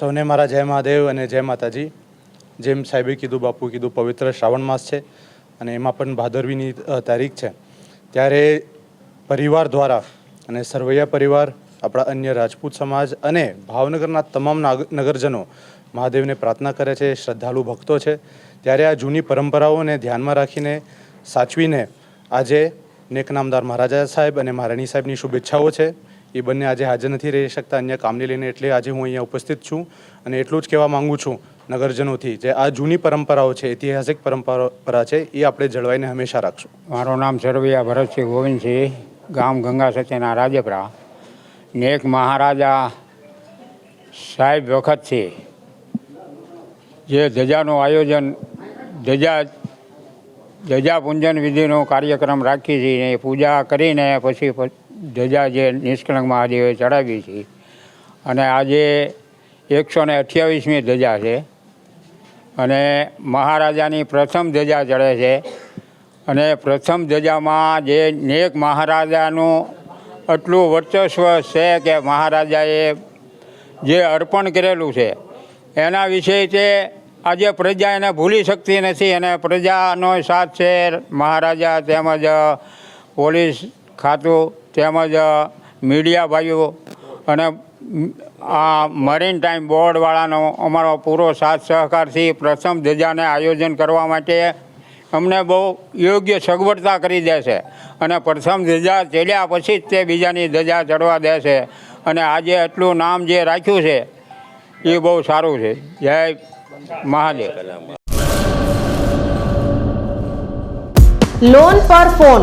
સૌને મારા જય મહાદેવ અને જય માતાજી. જેમ સાહેબે કીધું બાપુ કીધું, પવિત્ર શ્રાવણ માસ છે અને એમાં પણ ભાદરવીની તારીખ છે. ત્યારે પરિવાર દ્વારા અને સરવૈયા પરિવાર, આપણા અન્ય રાજપૂત સમાજ અને ભાવનગરના તમામ નાગ- નગરજનો મહાદેવને પ્રાર્થના કરે છે, શ્રદ્ધાળુ ભક્તો છે. ત્યારે આ જૂની પરંપરાઓને ધ્યાનમાં રાખીને સાચવીને આજે નેકનામદાર મહારાજા સાહેબ અને મહારાણી સાહેબની શુભેચ્છાઓ છે. એ બંને આજે હાજર નથી રહી શકતા અન્ય કામને લઈને એટલે આજે હું અહીંયા ઉપસ્થિત છું અને એટલું જ કહેવા માંગુ છું નગરજનોથી જે આ જૂની પરંપરાઓ છે, ઐતિહાસિક પરંપરા છે, એ આપણે જળવાઈને હંમેશા રાખશું. મારું નામ સરવૈયા ભરતસિંહ ગોવિંદસિંહ, ગામ ગંગા સત્યના રાજપરા. ને એક મહારાજા સાહેબ વખતથી જે ધજાનું આયોજન, ધજા ધજા પૂંજન વિધિનો કાર્યક્રમ રાખી છે એ પૂજા કરીને પછી ધજા જે નિષ્કલંક મહાદેવે ચડાવી છે. અને આજે એકસો ને અઠ્યાવીસમી ધજા છે. અને મહારાજાની પ્રથમ ધજા ચડે છે. અને પ્રથમ ધજામાં જે નેક મહારાજાનું આટલું વર્ચસ્વ છે કે મહારાજાએ જે અર્પણ કરેલું છે, એના વિશે તે આજે પ્રજા એને ભૂલી શકતી નથી. અને પ્રજાનો સાથ છે મહારાજા તેમજ પોલીસ ખાતું તેમજ મીડિયા ભાઈઓ અને આ મરીન ટાઈમ બોર્ડવાળાનો અમારો પૂરો સાથ સહકારથી પ્રથમ ધજાને આયોજન કરવા માટે અમને બહુ યોગ્ય સગવડતા કરી દે છે. અને પ્રથમ ધજા ચડ્યા પછી જ તે બીજાની ધજા ચડવા દે છે. અને આજે એટલું નામ જે રાખ્યું છે, એ બહુ સારું છે. જય મહાદેવ. લોન પર ફોન